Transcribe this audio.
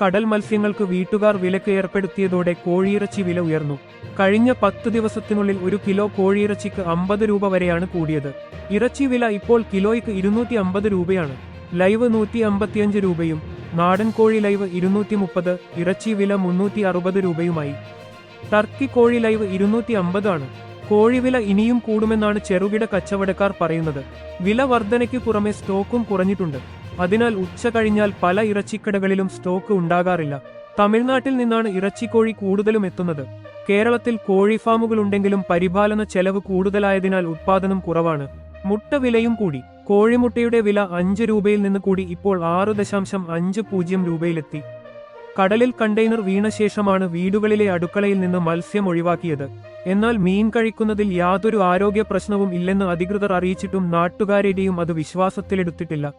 കടൽ മത്സ്യങ്ങൾക്ക് വീട്ടുകാർ വിലക്ക് ഏർപ്പെടുത്തിയതോടെ കോഴിയിറച്ചി വില ഉയർന്നു. കഴിഞ്ഞ പത്ത് ദിവസത്തിനുള്ളിൽ ഒരു കിലോ കോഴിയിറച്ചിക്ക് അമ്പത് രൂപ വരെയാണ് കൂടിയത്. ഇറച്ചി വില ഇപ്പോൾ കിലോയ്ക്ക് ഇരുന്നൂറ്റി അമ്പത് രൂപയാണ്. ലൈവ് നൂറ്റി അമ്പത്തിയഞ്ച് രൂപയും നാടൻ കോഴി ലൈവ് ഇരുന്നൂറ്റി മുപ്പത് ഇറച്ചി വില മുന്നൂറ്റി അറുപത് രൂപയുമായി. ടർക്കി കോഴി ലൈവ് ഇരുന്നൂറ്റി അമ്പതാണ് കോഴിവില ഇനിയും കൂടുമെന്നാണ് ചെറുകിട കച്ചവടക്കാർ പറയുന്നത്. വില വർധനയ്ക്ക് പുറമെ സ്റ്റോക്കും കുറഞ്ഞിട്ടുണ്ട്. അതിനാൽ ഉച്ച കഴിഞ്ഞാൽ പല ഇറച്ചിക്കടകളിലും സ്റ്റോക്ക് ഉണ്ടാകാറില്ല. തമിഴ്നാട്ടിൽ നിന്നാണ് ഇറച്ചിക്കോഴി കൂടുതലും എത്തുന്നത്. കേരളത്തിൽ കോഴി ഫാമുകളുണ്ടെങ്കിലും പരിപാലന ചെലവ് കൂടുതലായതിനാൽ ഉത്പാദനം കുറവാണ്. മുട്ട വിലയും കൂടി. കോഴിമുട്ടയുടെ വില അഞ്ച് രൂപയിൽ നിന്ന് കൂടി ഇപ്പോൾ ആറ് ദശാംശം അഞ്ച് പൂജ്യം രൂപയിലെത്തി. കടലിൽ കണ്ടെയ്നർ വീണ ശേഷമാണ് വീടുകളിലെ അടുക്കളയിൽ നിന്ന് മത്സ്യം ഒഴിവാക്കിയത്. എന്നാൽ മീൻ കഴിക്കുന്നതിൽ യാതൊരു ആരോഗ്യ പ്രശ്നവും ഇല്ലെന്ന് അധികൃതർ അറിയിച്ചിട്ടും നാട്ടുകാരുടെയും അത് വിശ്വാസത്തിലെടുത്തിട്ടില്ല.